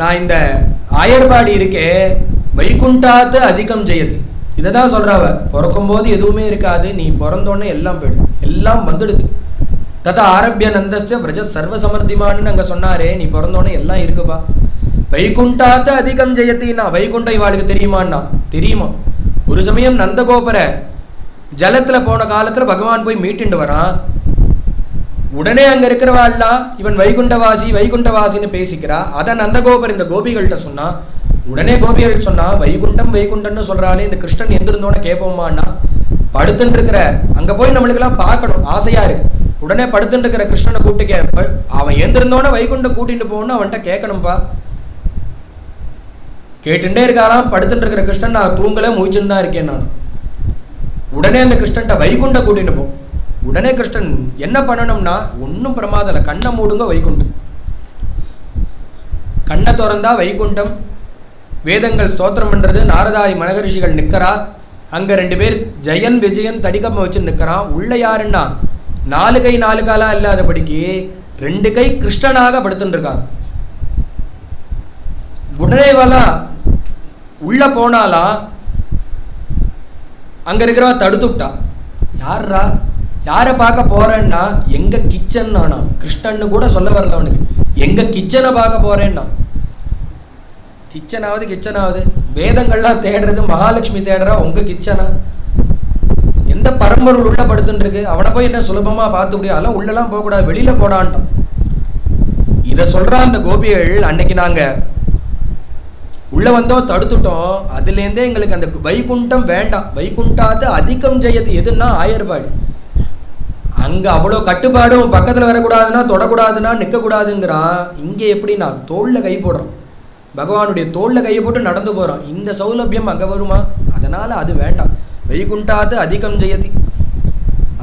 நான் இந்த ஆயர்பாடி இருக்கே வைகுண்டாத்து அதிகம் ஜெயது இதை தான் சொல்கிறாவ பிறக்கும் போது எதுவுமே இருக்காது நீ பிறந்தோடனே எல்லாம் போயிடும் எல்லாம் வந்துடுது. ததா ஆரம்பிய நந்தஸ்ய சர்வ சமர்த்திமான்னு அங்கே சொன்னாரே நீ பிறந்தோடனே எல்லாம் இருக்குப்பா. வைகுண்டாத்து அதிகம் ஜெயத்தின்னா வைகுண்ட இவாளுக்கு தெரியுமான்னா? தெரியுமா? ஒரு சமயம் நந்தகோபுர ஜலத்தில் போன காலத்தில் பகவான் போய் மீட்டுண்டு வரான். உடனே அங்க இருக்கிறவாள்லாம் இவன் வைகுண்டவாசி வைகுண்டவாசின்னு பேசிக்கிறா. அதை நந்தகோபர் இந்த கோபிகள்கிட்ட சொன்னா உடனே கோபிகள் சொன்னா வைகுண்டம் வைகுண்டம்னு சொல்றாலே இந்த கிருஷ்ணன் எந்திருந்தோன்னு கேட்போமான்னா படுத்துட்டு இருக்கிற அங்க போய் நம்மளுக்கெல்லாம் பார்க்கணும் ஆசையா இருக்கு. உடனே படுத்துட்டு இருக்கிற கிருஷ்ணனை கூப்பிட்டு கேட்ப அவன் எந்திருந்தோன்னே வைகுண்டம் கூட்டிட்டு போகணும்னு அவன்கிட்ட கேட்கணும்பா கேட்டுட்டே இருக்காராம் படுத்துட்டு இருக்கிற கிருஷ்ணன் நான் தூங்கல முழிச்சுன்னு தான் இருக்கேன் நான். உடனே அந்த கிருஷ்ணன்ட்ட வைகுண்ட கூட்டிட்டு போ. உடனே கிருஷ்ணன் என்ன பண்ணணும்னா ஒன்றும் பிரமாதம் இல்லை கண்ணை மூடுங்க வைகுண்டம். கண்ணை திறந்தா வைகுண்டம். வேதங்கள் ஸ்தோத்திரம் பண்ணுறது நாரதாதி மனகரிஷிகள் நிற்கிறா அங்கே ரெண்டு பேர் ஜெயன் விஜயன் தடிக்கம்ம வச்சு நிற்கிறான் உள்ளே யாருன்னா நாலு கை நாலு காலாக இல்லாதபடிக்கு ரெண்டு கை கிருஷ்ணனாக படுத்துட்டுருக்காங்க உடனே வாலா உள்ளே போனாலாம் அங்கே இருக்கிறவா தடுத்துக்கிட்டா யார்ரா யாரை பார்க்க போறேன்னா எங்க கிச்சன் நானா கிருஷ்ணன்னு கூட சொல்ல வரல அவனுக்கு. எங்க கிச்சனை பார்க்க போறேன்னா. கிச்சனாவது கிச்சனாவது வேதங்கள்லாம் தேடுறது மகாலட்சுமி தேடுறா உங்க கிச்சனா எந்த பரம்பொருள் உள்ள படுத்துட்டு இருக்கு அவனை போய் என்ன சுலபமா பார்த்து முடியும்? அதெல்லாம் உள்ளெல்லாம் போகக்கூடாது வெளியில போடான்ட்டான். இதை சொல்றா அந்த கோபிகள் அன்னைக்கு நாங்க உள்ள வந்தோம் தடுத்துட்டோம். அதுலேருந்தே எங்களுக்கு அந்த வைகுண்டம் வேண்டாம். வைகுண்டாத்து அதிகம் ஜெயது எதுன்னா ஆயர்பாடு. அங்க அவ்வளோ கட்டுப்பாடும் பக்கத்தில் வரக்கூடாதுன்னா தொடக்கூடாதுன்னா நிற்கக்கூடாதுங்கிறான் இங்கே எப்படின்னா தோளில் கை போடுறோம் பகவானுடைய தோளில் கையை போட்டு நடந்து போகிறோம் இந்த சௌலபியம் அங்கே வருமா? அதனால் அது வேண்டாம். வைகுண்டாத்து அதிகம் ஜெயதி.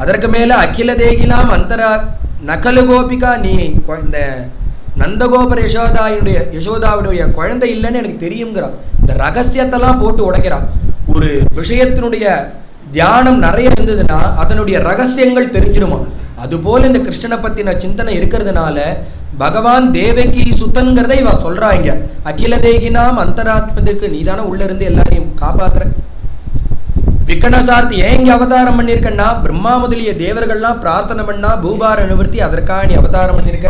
அதற்கு மேலே அகில தேகிலாம் அந்தரா நகலு கோபிகா நீ இந்த நந்தகோபர் யசோதாயுடைய யசோதாவுடைய குழந்தை இல்லைன்னு எனக்கு தெரியுங்கிறான் இந்த ரகசியத்தெல்லாம் போட்டு உடைக்கிறான். ஒரு விஷயத்தினுடைய தியானம் நிறைய இருந்ததுன்னா அதனுடைய ரகசியங்கள் தெரிஞ்சிடுமா? அதுபோல் இந்த கிருஷ்ணனை பத்தின சிந்தனை இருக்கிறதுனால பகவான் தேவகி சுத்தன்கிறத இவ சொல்கிறாங்க அகில தேகினாம் அந்தராத்மத்துக்கு நீதானே உள்ள இருந்து எல்லாரையும் காப்பாத்துற? விக்கணசார்த்தி ஏன் இங்க அவதாரம் பண்ணியிருக்கன்னா பிரம்மா முதலிய தேவர்கள்லாம் பிரார்த்தனை பண்ணா பூபார நிவர்த்தி அதற்காக நீ அவதாரம் பண்ணியிருக்க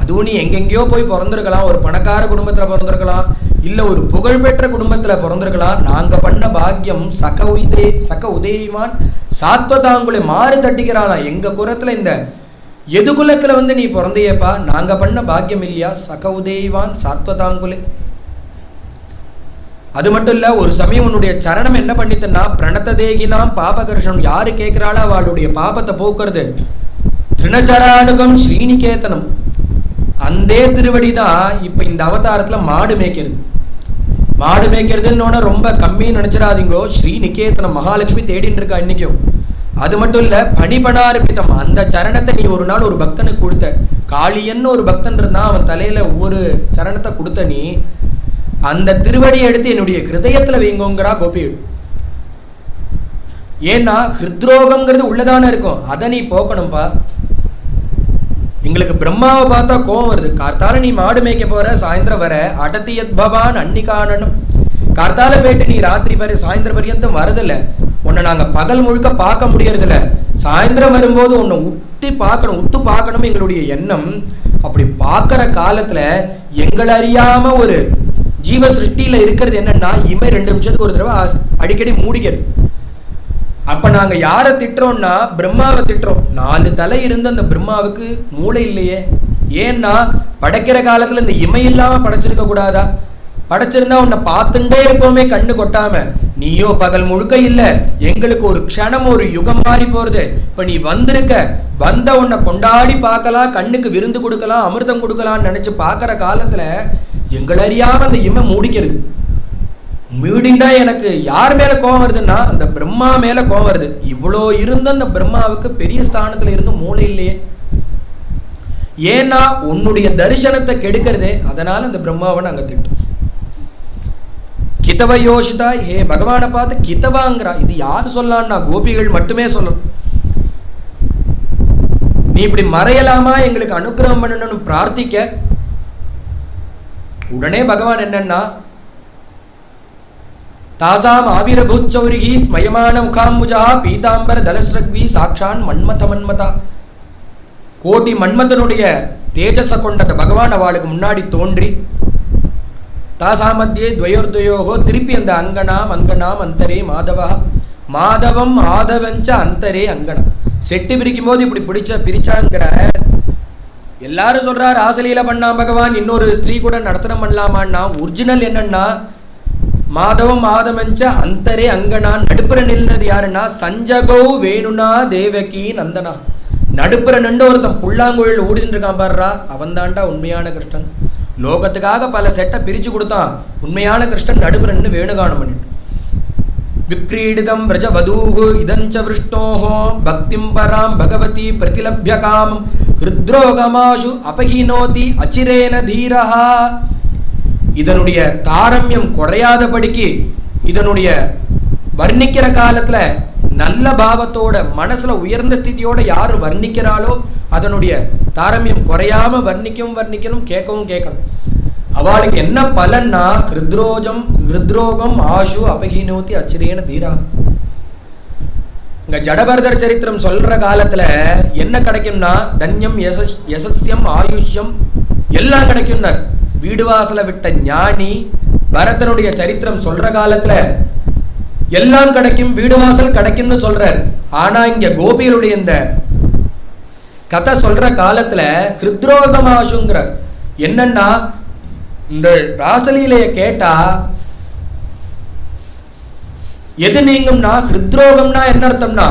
அதுவும் நீ எங்கெங்கேயோ போய் பிறந்திருக்கலாம் ஒரு பணக்கார குடும்பத்துல பிறந்திருக்கலாம் இல்லை ஒரு புகழ்பெற்ற குடும்பத்தில் பிறந்திருக்கலாம் நாங்க பண்ண பாக்கியம் சக உதே சக உதயமான் சாத்வதாங்குளை மாறு தட்டிக்கிறானா எங்க குலத்துல இந்த எது குலத்துல வந்து நீ பிறந்தையப்பா? நாங்க பண்ண பாக்கியம் இல்லையா? சக உதயவான் சாத்வதாங்குலே அது மட்டும் இல்ல ஒரு சமயம் உன்னுடைய சரணம் என்ன பண்ணித்தன்னா பிரணத்த தேகினாம் பாபகர்ஷனம் யாரு கேட்குறாளோ அவளுடைய பாபத்தை போக்குறது? திருணச்சரானுகம் ஸ்ரீனிகேத்தனம் அந்த திருவடி தான் இப்போ இந்த அவதாரத்துல மாடு மேய்க்கிறது. மாடு மேய்க்கிறதுன்னு ரொம்ப கம்மின்னு நினைச்சிடாதீங்கோ. ஸ்ரீநிகேதனம் மகாலட்சுமி தேடின்னு இருக்கா இன்னைக்கும். அது மட்டும் இல்ல பணிபடார்பிதம் அந்த சரணத்தை நீ ஒரு நாள் ஒரு பக்தனுக்கு கொடுத்த. காளியன்னு ஒரு பக்தன் இருந்தான் அவன் தலையில ஒவ்வொரு சரணத்தை கொடுத்த நீ அந்த திருவடியை எடுத்து என்னுடைய ஹிருதயத்துல வைங்கோங்கிறா கோபி ஏன்னா ஹிருத்ரோகம்ங்கிறது உள்ளதானே இருக்கும். அதை நீ போக்கணும்பா. எங்களுக்கு பிரம்மாவை பார்த்தா கோவம் வருது. கார்த்தால நீ மாடு மேய்க்க போற சாயந்தரம் வர. அடத்தியத் பவான் அன்னிகானனும். கார்த்தால போயிட்டு நீ ராத்திரி வரை சாயந்தரம் பரியந்தம் வரதில்ல. உன்னை நாங்கள் பகல் முழுக்க பார்க்க முடியறதில்ல. சாயந்தரம் வரும்போது உன்னை உட்டி பார்க்கணும் உத்து பார்க்கணும் எங்களுடைய எண்ணம். அப்படி பார்க்குற காலத்தில் எங்களை அறியாமல் ஒரு ஜீவ சிருஷ்டியில் இருக்கிறது என்னன்னா இமை ரெண்டு நிமிஷத்துக்கு ஒரு தடவை அடிக்கடி மூடிக்கிறது. அப்ப நாங்க யாரை திட்டுறோம்னா பிரம்மாவை திட்டுறோம். நாலு தலை இருந்து அந்த பிரம்மாவுக்கு மூளை இல்லையே. ஏன்னா படைக்கிற காலத்துல இந்த இமை இல்லாம படைச்சிருக்க கூடாதா? படைச்சிருந்தா உன்னை பார்த்துட்டே இருப்போமே கண்ணு கொட்டாம. நீயோ பகல் முழுக்க இல்ல. எங்களுக்கு ஒரு க்ஷணம் ஒரு யுகம் மாறி போறது. இப்ப நீ வந்திருக்க. வந்த உன்னை கொண்டாடி பார்க்கலாம் கண்ணுக்கு விருந்து கொடுக்கலாம் அமிர்தம் கொடுக்கலாம்னு நினைச்சு பார்க்குற காலத்துல எங்களறியாம அந்த இமை மூடிக்கிறது. மீடிண்டா எனக்கு. யார் மேல கோவம் வருதுன்னா அந்த பிரம்மா மேல கோவம் வருது. இவ்வளோ இருந்த அந்த பிரம்மாவுக்கு பெரிய ஸ்தானத்துல இருந்து மூளை இல்லையே. ஏன்னா உன்னுடைய தரிசனத்தை கெடுக்கிறதே அதனால அந்த பிரம்மாவை நாங்க திட்டோம் கிதவ யோசிதா ஹே பகவானை பார்த்து கிதவாங்கிறா. இது யார் சொல்லான்னா கோபிகள் மட்டுமே சொல்லணும். நீ இப்படி மறையலாமா? எங்களுக்கு அனுக்கிரகம் பண்ணணும்னு பிரார்த்திக்க. உடனே பகவான் என்னன்னா தாசாம் ஆவிரபூச்சௌரிகி ஸ்மயமான முகாம்புஜா பீதாம்பர தலஸ்ரக்வி சாக்ஷான் மன்மத மன்மதா. கோட்டி மன்மதனுடைய தேஜஸ கொண்டத பகவான் அவளுக்கு முன்னாடி தோன்றி தாசாமத்தியே துவயோர்துவயோகோ திருப்பி அந்த அங்கனாம் அங்கனாம் அந்தரே மாதவா. மாதவம் ஆதவஞ்ச அந்தரே அங்கனம் செட்டு பிரிக்கும் போது இப்படி பிடிச்ச பிரிச்சாங்கிற எல்லாரும் சொல்றாரு ஆசலீல பண்ணா பகவான் இன்னொரு ஸ்திரீ கூட நடத்தனம் பண்ணலாமான்னா ஒரிஜினல் என்னன்னா மாதவம் ஆதமஞ்ச அந்தரே அங்கனான் நடுப்புற நின்றது யாருன்னா சஞ்சகோ வேணுனா தேவகி நந்தனா. நடுப்புற நின்று ஒருத்தன் புல்லாங்குழல் ஓடிட்டு இருக்கான் பாடுறா அவன் தாண்டா உண்மையான கிருஷ்ணன். லோகத்துக்காக பல செட்டை பிரித்து கொடுத்தான் உண்மையான கிருஷ்ணன் நடுப்புற நின்று வேணுகானம் பண்ணிட்டு. விக்ரீடிதம் விரஜவதூஹு இதஞ்ச விஷ்ணோஹோ பக்திம் பராம் பகவதி பிரதிலப்ய காமம் ஹிருத்ரோகமாஷு அபகினோதி அச்சிரேன தீரஹா. இதனுடைய தாரம்யம் குறையாதபடிக்கு இதனுடைய வர்ணிக்கிற காலத்தில் நல்ல பாவத்தோட மனசில் உயர்ந்த ஸ்திதியோட யார் வர்ணிக்கிறாளோ அதனுடைய தாரம்யம் குறையாம வர்ணிக்கவும் வர்ணிக்கணும் கேட்கவும் கேட்கணும். அவளுக்கு என்ன பலன்னா ஹிருத்ரோஜம் ஹிருத்ரோகம் ஆஷு அபகீனோத்தி அச்சிரேன தீரா. இங்க ஜடபரதர் சரித்திரம் சொல்ற காலத்துல என்ன கிடைக்கும்னா தன்யம் யசஸ் யசஸ்யம் ஆயுஷ்யம் எல்லாம் கிடைக்கும்னார். வீடு வாசல விட்ட ஞானி பரதனுடைய சரித்திரம் சொல்ற காலத்துல எல்லாம் கிடைக்கும் வீடு வாசல் கிடைக்கும்னு சொல்றார். ஆனா இங்க கோபியருடைய இந்த கதை சொல்ற காலத்துல ஹிருத்ரோகமாஷுங்கிறார் என்னன்னா இந்த ராசலீலைய கேட்டா எது நீங்கும்னா ஹிருத்ரோகம்னா என்ன அர்த்தம்னா?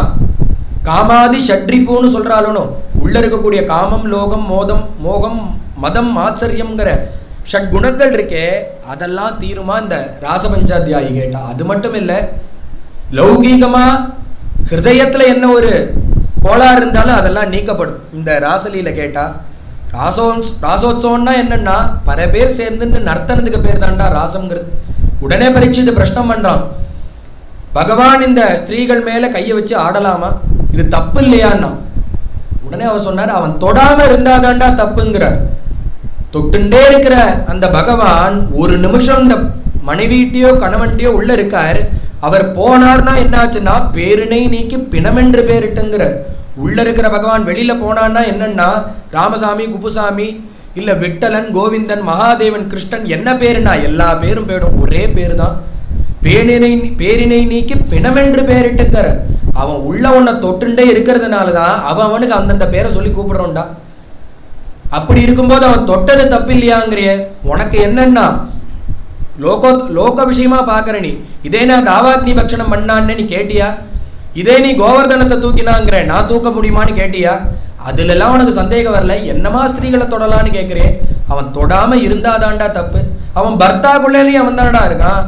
காமாதி ஷட்ரிப்புன்னு சொல்றாலும் உள்ள இருக்கக்கூடிய காமம் லோகம் மோதம் மோகம் மதம் ஆச்சரியம்ங்கிற ஷட்குணங்கள் இருக்கே அதெல்லாம் தீருமா இந்த ராசபஞ்சாத்தியாயி கேட்டா? அது மட்டும் இல்லை லௌகீகமாக ஹிருதயத்தில் என்ன ஒரு கோளாறு இருந்தாலும் அதெல்லாம் நீக்கப்படும். இந்த ராசலீல கேட்டா ராசோ ராசோத்சவம்னா என்னன்னா பல பேர் சேர்ந்து நர்த்தனத்துக்கு பேர் தாண்டா ராசம்ங்கிறது. உடனே பரீட்சித்து பிரஷ்னம் பண்ணுறான் பகவான் இந்த ஸ்திரீகள் மேலே கையை வச்சு ஆடலாமா? இது தப்பு இல்லையான்னா உடனே அவன் சொன்னார் அவன் தொடாமல் இருந்தாதாண்டா தப்புங்கிறார். தொட்டுண்டே இருக்கிற அந்த பகவான் ஒரு நிமிஷம் இந்த மனைவிட்டையோ கணவன்கிட்டயோ உள்ள இருக்கார். அவர் போனார்னா என்னாச்சுன்னா பேரினை நீக்கி பிணமென்று பேரிட்டுங்கிறார் உள்ள இருக்கிற பகவான் வெளியில போனான்னா என்னன்னா ராமசாமி குப்புசாமி இல்ல விட்டலன் கோவிந்தன் மகாதேவன் கிருஷ்ணன் என்ன பேருனா எல்லா பேரும் போயிடும். ஒரே பேரு தான் பேரினை பேரினை நீக்கி பிணமென்று பேரிட்டுங்கிற. அவன் உள்ள உன்னை தொட்டுண்டே இருக்கிறதுனால தான் அவன் அவனுக்கு அந்தந்த பேரை சொல்லி கூப்பிடுறோம்டா. அப்படி இருக்கும்போது அவன் தொட்டது தப்பு இல்லையாங்கிறிய உனக்கு என்னன்னா? லோகோ லோக விஷயமா பார்க்குற நீ. இதே நான் தாவாக்னி பக்ஷணம் பண்ணான்னு நீ கேட்டியா? இதே நீ கோவர்தனத்தை தூக்கினாங்கிற நான் தூக்க முடியுமான்னு கேட்டியா? அதுலலாம் உனக்கு சந்தேகம் வரல. என்னமா ஸ்திரீகளை தொடலான்னு கேட்குறேன் அவன் தொடாமல் இருந்தாதான்டா தப்பு. அவன் பர்த்தாக்குள்ளேயும் அவன் தானடா இருக்கான்.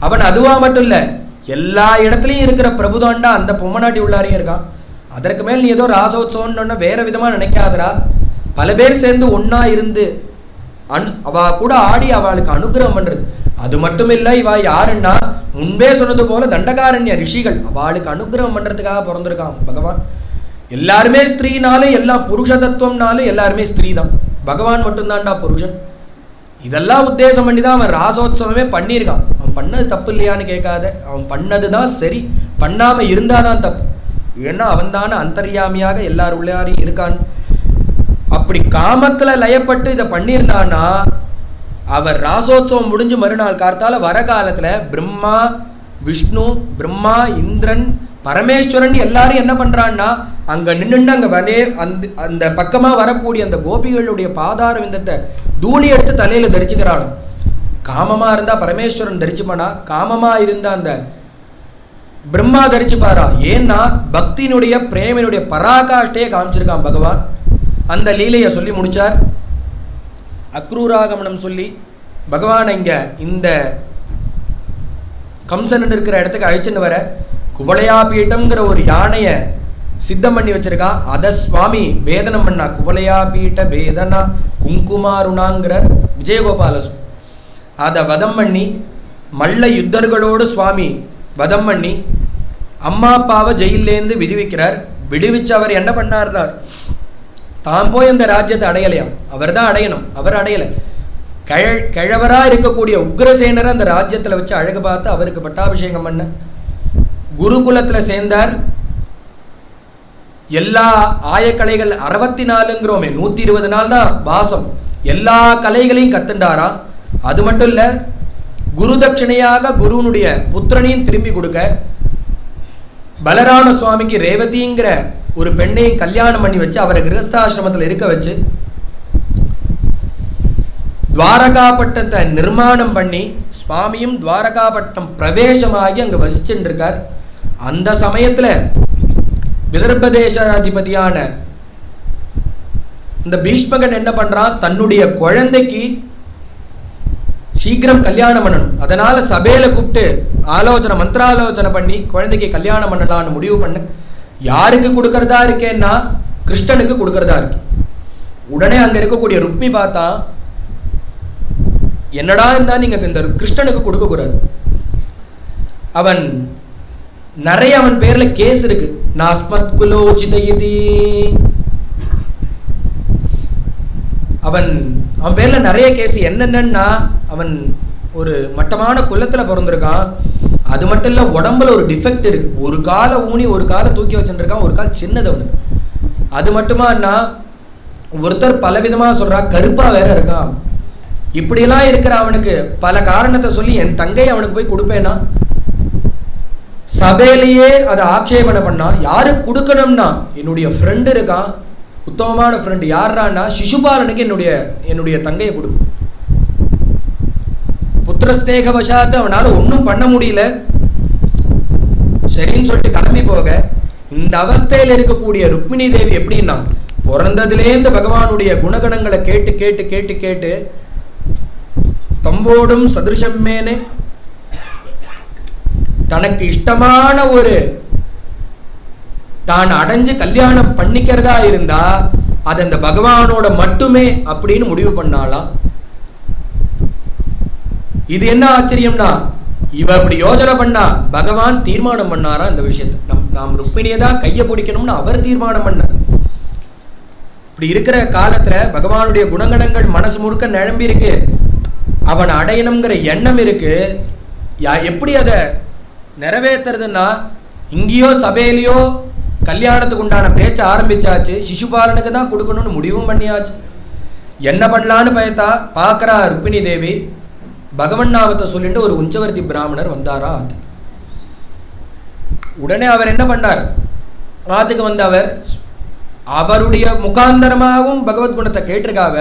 அவன் அதுவா மட்டும் இல்லை எல்லா இடத்துலையும் இருக்கிற பிரபுதாண்டா அந்த பொம்மநாட்டி உள்ளாரையும் இருக்கான். அதற்கு மேல் நீ ஏதோ ராசோத்சவம்னு வேற விதமாக நினைக்காதடா. பல பேர் சேர்ந்து ஒன்றா இருந்து அனு அவ கூட ஆடி அவளுக்கு அனுகிரகம் பண்ணுறது அது மட்டும் இல்லை இவா யாருன்னா முன்பே சொன்னது போல தண்டகாரண்ய ரிஷிகள் அவளுக்கு அனுகிரகம் பண்ணுறதுக்காக பிறந்திருக்கான் பகவான் எல்லாருமே ஸ்திரீனாலும் எல்லா புருஷ தத்துவம்னாலும் எல்லாருமே ஸ்திரீ தான் பகவான் மட்டும்தான்டா புருஷன். இதெல்லாம் உத்தேசம் பண்ணி தான் அவன் ராசோத்சவமே பண்ணியிருக்கான். அவன் பண்ணது தப்பு இல்லையான்னு கேட்காத. அவன் பண்ணது தான் சரி. பண்ணாமல் இருந்தால் தான் தப்பு. ஏன்னா அவன் தானே அந்தர்யாமியாக எல்லார் உள்ளாரையும் இருக்கான். அப்படி காமத்தில் லயப்பட்டு இதை பண்ணியிருந்தான்னா அவர் ராசோத்சவம் முடிஞ்சு மறுநாள் கார்த்தால வர காலத்தில் பிரம்மா விஷ்ணு பிரம்மா இந்திரன் பரமேஸ்வரன் எல்லாரும் என்ன பண்ணுறான்னா அங்கே நின்றுண்டு அங்கே வனே அந்த அந்த பக்கமாக வரக்கூடிய அந்த கோபிகளுடைய பாதார விந்தத்தை தூளி எடுத்து தலையில் தரிச்சுக்கிறானோ காமமாக இருந்தால் பரமேஸ்வரன் தரிச்சுப்பானா? காமமாக இருந்தால் அந்த பிரம்மா தரிச்சுப்பாரா? ஏன்னா பக்தியினுடைய பிரேமினுடைய பராகாஷ்டையை காமிச்சிருக்கான் பகவான். அந்த லீலையை சொல்லி முடித்தார் அக்ரூராகமனம் சொல்லி பகவான் இங்கே இந்த கம்சன் இருக்கிற இடத்துக்கு அழைச்சின்னு வர குவளையா பீட்டம்ங்கிற ஒரு யானையை சித்தம் பண்ணி வச்சிருக்கான் அத சுவாமி வேதனம் பண்ணா குவளையா பீட்ட வேதனா குங்குமாருணாங்கிற விஜயகோபால அதை வதம் பண்ணி மல்ல யுத்தர்களோடு சுவாமி வதம் பண்ணி அம்மா அப்பாவை ஜெயிலேருந்து விடுவிக்கிறார். விடுவிச்சு அவர் என்ன பண்ணார்னார்? தான் போய் அந்த ராஜ்யத்தை அடையலையாம் அவர் தான் அடையணும். அவர் அடையலை. கிழ கிழவராக இருக்கக்கூடிய உக்ரசேனரை அந்த ராஜ்யத்தில் வச்சு அழகு பார்த்து அவருக்கு பட்டாபிஷேகம் பண்ண. குருகுலத்தில் சேர்ந்தார். எல்லா ஆயக்கலைகள் அறுபத்தி நாலுங்கிறோமே நூற்றி இருபது நாள் தான் வாசம். எல்லா கலைகளையும் கத்துண்டாரா? அது மட்டும் இல்லை குரு தட்சிணையாக குருவனுடைய புத்திரனையும் திரும்பி கொடுக்க பலராம சுவாமிக்கு ரேவதிங்கிற ஒரு பெண்ணையும் கல்யாணம் பண்ணி வச்சு அவரை கிரகஸ்தாசிரமத்தில் இருக்க வச்சு துவாரகாப்பட்டத்தை நிர்மாணம் பண்ணி சுவாமியும் துவாரகாப்பட்டம் பிரவேசமாகி அங்கே வசிச்சுட்டு இருக்கார் அந்த சமயத்தில் விதர்பதேசாதிபதியான இந்த பீஷ்மகன் என்ன பண்ணுறான் தன்னுடைய குழந்தைக்கு சீக்கிரம் கல்யாணம் பண்ணணும். அதனால் சபையில் கூப்பிட்டு ஆலோசனை மந்திராலோசனை பண்ணி குழந்தைக்கு கல்யாணம் பண்ணலாம்னு முடிவு பண்ண. யாருக்கு கொடுக்கறதா இருக்கேன்னா கிருஷ்ணனுக்கு கொடுக்கறதா இருக்கு. உடனே அங்கே இருக்கக்கூடிய ருக்மி பார்த்தா என்னடா இருந்தால் நீங்கள் இந்த கிருஷ்ணனுக்கு கொடுக்கக்கூடாது அவன் நிறைய அவன் பேரில் கேஸ் இருக்கு. நாஸ்மத் குலோச்சிதயதி அவன் அவன் பேரில் நிறைய கேஸ் என்னென்னா அவன் ஒரு மட்டமான குளத்தில் பிறந்திருக்கான். அது மட்டும் இல்லை உடம்புல ஒரு டிஃபெக்ட் இருக்கு. ஒரு காலை ஊனி ஒரு காலை தூக்கி வச்சுருக்கான் ஒரு கால் சின்னது அவனுக்கு. அது மட்டுமான்னா ஒருத்தர் பலவிதமாக சொல்கிறா கருப்பாக வேற இருக்கான். இப்படியெல்லாம் இருக்கிற அவனுக்கு பல காரணத்தை சொல்லி என் தங்கை அவனுக்கு போய் கொடுப்பேனா? சபையிலேயே அதை ஆட்சேபனை பண்ணா யாருக்கு கொடுக்கணும்னா? என்னுடைய ஃப்ரெண்டு இருக்கான். உத்தமமான ஃப்ரெண்டு யாரான்னா சிசுபாலனுக்கு என்னுடைய என்னுடைய தங்கையை கொடு. புத்திரஸ்நேக வசாத்து அவனால் ஒன்றும் பண்ண முடியல. சரின்னு சொல்லிட்டு கிளம்பி போக இந்த அவஸ்தையில் இருக்கக்கூடிய ருக்மிணி தேவி எப்படின்னா பிறந்ததுலேருந்து பகவானுடைய குணகணங்களை கேட்டு கேட்டு கேட்டு கேட்டு தம்போடும் சதிருஷம் மேனே தனக்கு இஷ்டமான ஒரு தான் அடைஞ்சு கல்யாணம் பண்ணிக்கிறதா இருந்தா அது அந்த பகவானோட மட்டுமே அப்படின்னு முடிவு பண்ணாலாம் இது என்ன ஆச்சரியம்னா இவ அப்படி யோசனை பண்ணா பகவான் தீர்மானம் பண்ணாரா இந்த விஷயத்தை. நம் நாம் ருக்மிணியை தான் கையை பிடிக்கணும்னு அவர் தீர்மானம் பண்ணார். இப்படி இருக்கிற காலத்துல பகவானுடைய குணங்கணங்கள் மனசு முழுக்க நிரம்பி இருக்கு. அவன் அடையணுங்கிற எண்ணம் இருக்கு. யா எப்படி அதை நிறைவேற்றுறதுன்னா இங்கேயோ சபையிலையோ கல்யாணத்துக்கு உண்டான பேச்ச ஆரம்பிச்சாச்சு. சிசுபாலனுக்கு தான் கொடுக்கணும்னு முடிவும் பண்ணியாச்சு. என்ன பண்ணலான்னு பயத்தா பார்க்குறா ருக்மிணி தேவி. பகவன் நாமத்தை சொல்லிட்டு ஒரு உஞ்சவர்த்தி பிராமணர் வந்தாரா ஆத்துக்கு உடனே அவர் என்ன பண்ணார்? ஆத்துக்கு வந்த அவர் அவருடைய முகாந்தரமாகவும் பகவத் குணத்தை கேட்டிருக்காவ.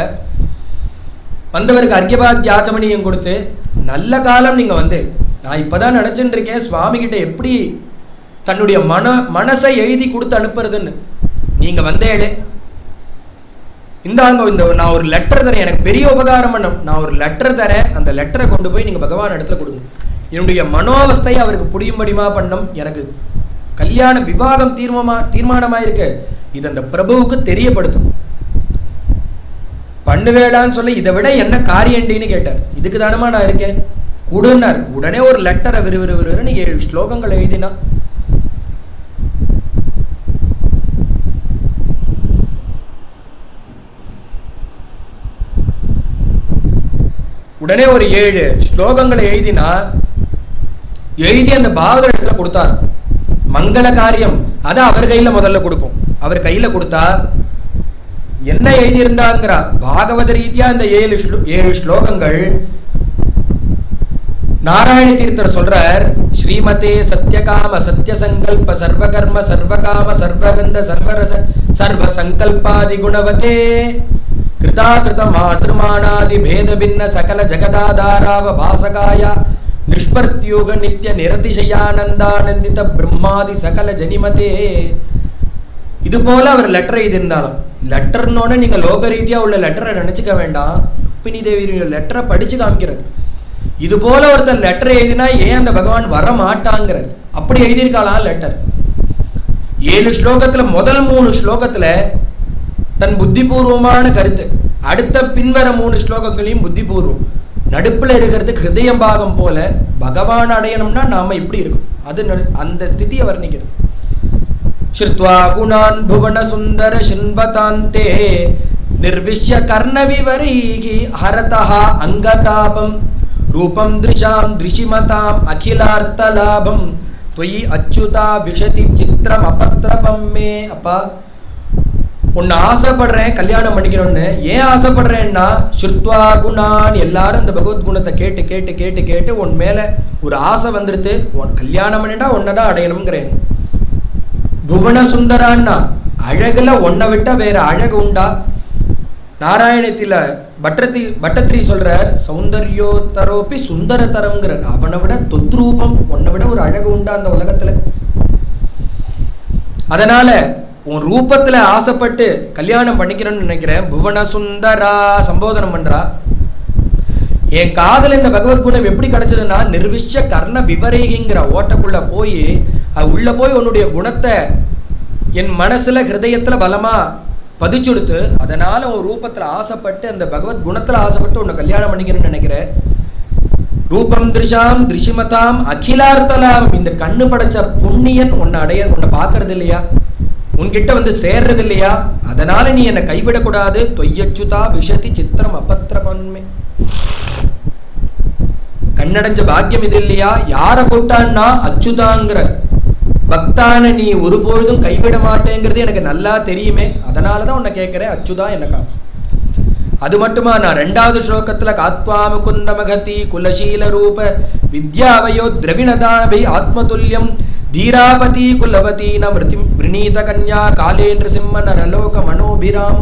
வந்தவருக்கு அர்க்கியபாத் யாச்சமணியம் கொடுத்து நல்ல காலம் நீங்கள் வந்து. நான் இப்பதான் நினச்சிட்டு இருக்கேன். சுவாமிகிட்ட எப்படி தன்னுடைய மன மனசை எழுதி கொடுத்து அனுப்புறதுன்னு. நீங்க வந்தேளே. இந்தாங்க இந்த நான் ஒரு லெட்டர் தரேன். எனக்கு பெரிய உபகாரம் பண்ணும். நான் ஒரு லெட்டர் தரேன். அந்த லெட்டரை கொண்டு போய் நீங்க பகவான் இடத்துல கொடுங்க. என்னுடைய மனோவஸ்தை அவருக்கு புரியும்படிமா பண்ணும். எனக்கு கல்யாண விவாகம் தீர்மமா தீர்மானமாயிருக்கு. இது அந்த பிரபுவுக்கு தெரியப்படுத்தும். பண்ணுவேடான்னு சொல்லி இதை விட என்ன காரியண்டின்னு கேட்டார். இதுக்கு தானமா நான் இருக்கேன்? கொடுன்னார். உடனே ஒரு லெட்டரை விறுவிறு ஏழு ஸ்லோகங்கள் எழுதினா. உடனே ஒரு ஏழு ஸ்லோகங்களை எழுதினா எழுதி அந்த பாகவதர் இடத்துல கொடுத்தார். மங்கள காரியம். அதை அவர் கையில் முதல்ல கொடுப்போம். அவர் கையில் கொடுத்தா என்ன எழுதியிருந்தாங்கிறா? பாகவத ரீதியா அந்த ஏழு ஸ்லோ- ஏழு ஸ்லோகங்கள் நாராயண தீர்த்தர் சொல்றார் ஸ்ரீமதே சத்யகாம சத்ய சங்கல்ப சர்வகர்ம சர்வகாம சர்வகந்த சர்வரச சர்வ சங்கல்பாதி குணவதே கிருதாகிருத மாத்ருமானாதி பேத பின்ன சகல ஜகதாதாராவ பாசகாய நிஷ்பர்த்தியோக நித்ய நிரதிசயானந்தானந்தித பிரம்மாதி சகல ஜனிமதே. இது போல அவர் லெட்டர் எழுதியிருந்தாலும் லெட்டர்னோட நீங்க லோக ரீதியா உள்ள லெட்டரை நினைச்சுக்க வேண்டாம். ருக்மிணி தேவி லெட்டரை படிச்சு காமிக்கிறார். இது போல ஒருத்தர் லெட்டர் எழுதினா ஏன் அந்த பகவான் வர மாட்டாங்கிறார் அப்படி எழுதியிருக்காளாம் லெட்டர் ஏழு ஸ்லோகத்துல முதல் மூணு ஸ்லோகத்துல தன் புத்திபூர்வமான கருத்து அடுத்த பின்வர மூணு ஸ்லோகங்களையும் புத்தி பூர்வம் நடுப்பில் இருக்கிறது ஹிருதயம் பாகம் போல பகவான் அடையணும்னா நாம இப்படி இருக்கும் அது அந்த ஸ்திதியை வர்ணிக்கிறது ஸ்ருத்வா குணான் புவன சுந்தர சின்பதாந்தே நிர்விஷ்ய கர்ண விவரீகி ஹரதா அங்கதாபம். ரூபம் திருஷாம் திருஷிமதாம் அகிலார்த்தலாபம். தொயி அச்சுதா விஷதி சித்திரம் அபத்திரபம் மே. அப்பா உன்னை ஆசைப்படுறேன் கல்யாணம் பண்ணிக்கணும்னு ஏன் ஆசைப்படுறேன்னா ஸ்ருத்வா குணான் எல்லாரும் இந்த பகவத் குணத்தை கேட்டு கேட்டு கேட்டு கேட்டு உன் மேலே ஒரு ஆசை வந்துடுது உன் கல்யாணம் பண்ணிட்டா உன்னதான் அடையணுங்கிறேன் புவன சுந்தரான்னா அழகில் உன்னை விட்டால் வேற அழகு உண்டா? நாராயணத்தில் பட்டத்தி பட்டத்திரி சொல்கிறார் சௌந்தர்யோத்தரோப்பி சுந்தரதரம்ங்கிறார். அவனை விட தொத்ரூபம் உன்னை விட ஒரு அழகு உண்டா அந்த உலகத்தில்? அதனால உன் ரூபத்தில் ஆசைப்பட்டு கல்யாணம் பண்ணிக்கணும்னு நினைக்கிறேன் புவன சுந்தரா சம்போதனம் பண்ணுறா என் காதல் இந்த பகவத் குணம் எப்படி கிடைச்சதுன்னா நிர்விஷ கர்ண விபரேகிங்கிற ஓட்டக்குள்ளே போய் அது உள்ளே போய் உன்னுடைய குணத்தை என் மனசுல பலமாக பதிச்சு பதிச்சுடுத்து அதனால் உன் ரூபத்தில் ஆசைப்பட்டு அந்த பகவத் குணத்தில் ஆசைப்பட்டு உன்னை கல்யாணம் பண்ணிக்கணும்னு நினைக்கிறேன் ரூபம் திருஷாம் திருஷிமதாம் அகிலார்த்தலாம் இந்த கண்ணு படைச்ச புண்ணியன் உன்னை அடைய உன்னை பார்க்கறது இல்லையா? உன்கிட்ட வந்து சேர்றது இல்லையா அதனால நீ என்னை கைவிடக்கூடாது. தொய்யச்சுதா விஷதி சித்திரம் அபத்திரமன்மை. கண்ணடைஞ்ச பாக்கியம் இது இல்லையா? யாரை கூட்டான்னா அச்சுதாங்கிற பக்தான நீ ஒருபொழுதும் கைவிட மாட்டேங்கிறது எனக்கு நல்லா தெரியுமே. அதனால தான் உன்னை கேட்குறேன். அச்சுதா என்ன காப்பு. அது மட்டுமா? நான் ரெண்டாவது ஸ்லோகத்துல காத்வாமு முகுந்த மகதி குலசீல ரூப வித்யாவையோ திரவிணதாபி ஆத்மதுல்யம் தீராபதி குலவதி நிருதி விரணீத கன்யா காலே நிருசிம்ம நரலோக மனோபிராம்.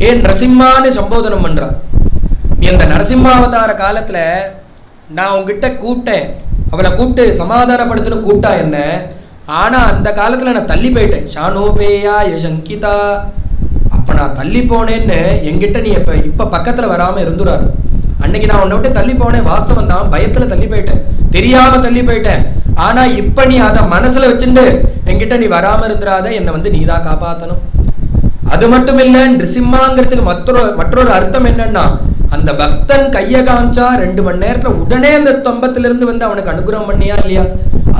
ஹே நரசிம்மான்னு சம்போதனம் பண்றான். நீ அந்த நரசிம்மாவதார காலத்தில் நான் உங்ககிட்ட கூப்பிட்டேன். அவளை கூப்பிட்டு சமாதானப்படுத்தணும் கூப்பிட்டா என்ன? ஆனால் அந்த காலத்தில் நான் தள்ளி போயிட்டேன். ஷானோபேயா யசங்கிதா. அப்போ நான் தள்ளி போனேன்னு என்கிட்ட நீ இப்போ இப்போ பக்கத்தில் வராமல் இருந்துடாரு அன்னைக்கு நான் உன்னை விட்டு தள்ளி போனேன். வாஸ்தவம் தான். பயத்தில் தள்ளி போயிட்டேன். தெரியாமல் தள்ளி போயிட்டேன். ஆனா இப்ப நீ அதை மனசுல வச்சுட்டு என்கிட்ட நீ வராம இருந்துடாத என்னை வந்து நீ தான் காப்பாத்தணும். அது மட்டும் இல்ல நிருசிம்மாங்கிறதுக்கு மற்றொரு மற்றொரு அர்த்தம் என்னன்னா அந்த பக்தன் கைய காமிச்சா ரெண்டு மணி நேரத்துல உடனே அந்த ஸ்தம்பத்திலிருந்து வந்து அவனுக்கு அனுகிரகம் பண்ணியா இல்லையா?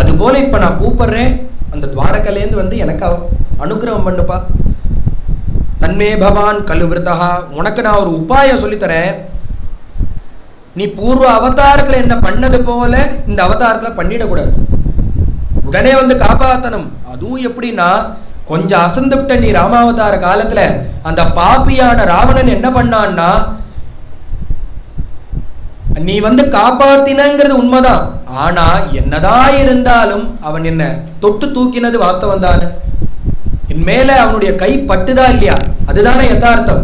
அது போல இப்ப நான் கூப்பிடுறேன் அந்த துவாரகலேருந்து வந்து எனக்கு அனுகிரகம் பண்ணுப்பா. தன்மே பவான் கலுவிருதா உனக்கு நான் ஒரு உபாயம் சொல்லித்தரேன். நீ பூர்வ அவதாரத்தில் என்ன பண்ணது போல இந்த அவதாரத்தில் பண்ணிடக்கூடாது. உடனே வந்து காப்பாத்தணும். அதுவும் எப்படின்னா கொஞ்சம் அசந்துவிட்ட நீ ராமாவதார காலத்துல அந்த பாப்பியான ராவணன் என்ன பண்ணான்னா நீ வந்து காப்பாத்தினங்கிறது உண்மைதான். ஆனா என்னதான் இருந்தாலும் அவன் என்ன தொட்டு தூக்கினது வாஸ்தவம் தானே. என் மேல அவனுடைய கை பட்டுதா இல்லையா? அதுதானே யதார்த்தம்.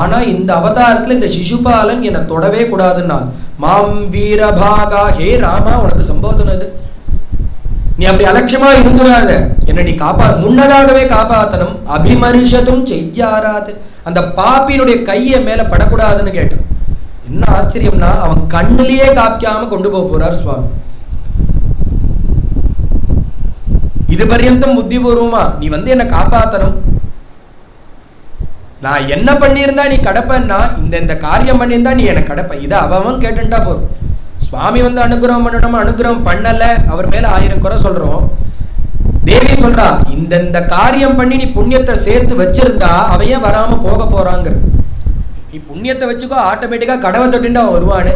ஆனா இந்த அவதாரத்துல இந்த சிசுபாலன் என்னை தொடவே கூடாதுன்னா மாம் வீரபாகா ஹே ராமா உனக்கு சம்போதனம் இது. நீ அப்படி அலட்சியமா இருந்துடாத என்ன நீ காப்பா முன்னதாகவே காப்பாத்தணும். அபிமரிஷதும் செய்யாராது. அந்த பாப்பியினுடைய கையை மேல படக்கூடாதுன்னு கேட்டான். என்ன ஆச்சரியம்னா அவன் கண்ணிலேயே காப்பிக்காம கொண்டு போக போறார் சுவாமி. இது பர்யந்தம் புத்திபூர்வமா? நீ வந்து என்ன காப்பாத்தணும். நான் என்ன பண்ணியிருந்தா நீ கடப்பன்னா இந்த இந்த காரியம் பண்ணியிருந்தா நீ என்ன கடப்ப. இதை அவன் கேட்டுட்டா போதும். சுவாமி வந்து அனுகிரகம் பண்ணணும்? அனுகிரகம் பண்ணல. அவர் மேல ஆயிரம் குறை சொல்றோம். தேவி சொல்றா இந்தந்த காரியம் பண்ணி நீ புண்ணியத்தை சேர்த்து வச்சிருந்தா அவையே வராம போக போறாங்கிற நீ புண்ணியத்தை வச்சுக்கோ ஆட்டோமேட்டிக்கா கடவை தொட்டுட்டு அவன் வருவானே.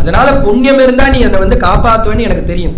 அதனால புண்ணியம் இருந்தா நீ அதை வந்து காப்பாத்துவேன்னு எனக்கு தெரியும்.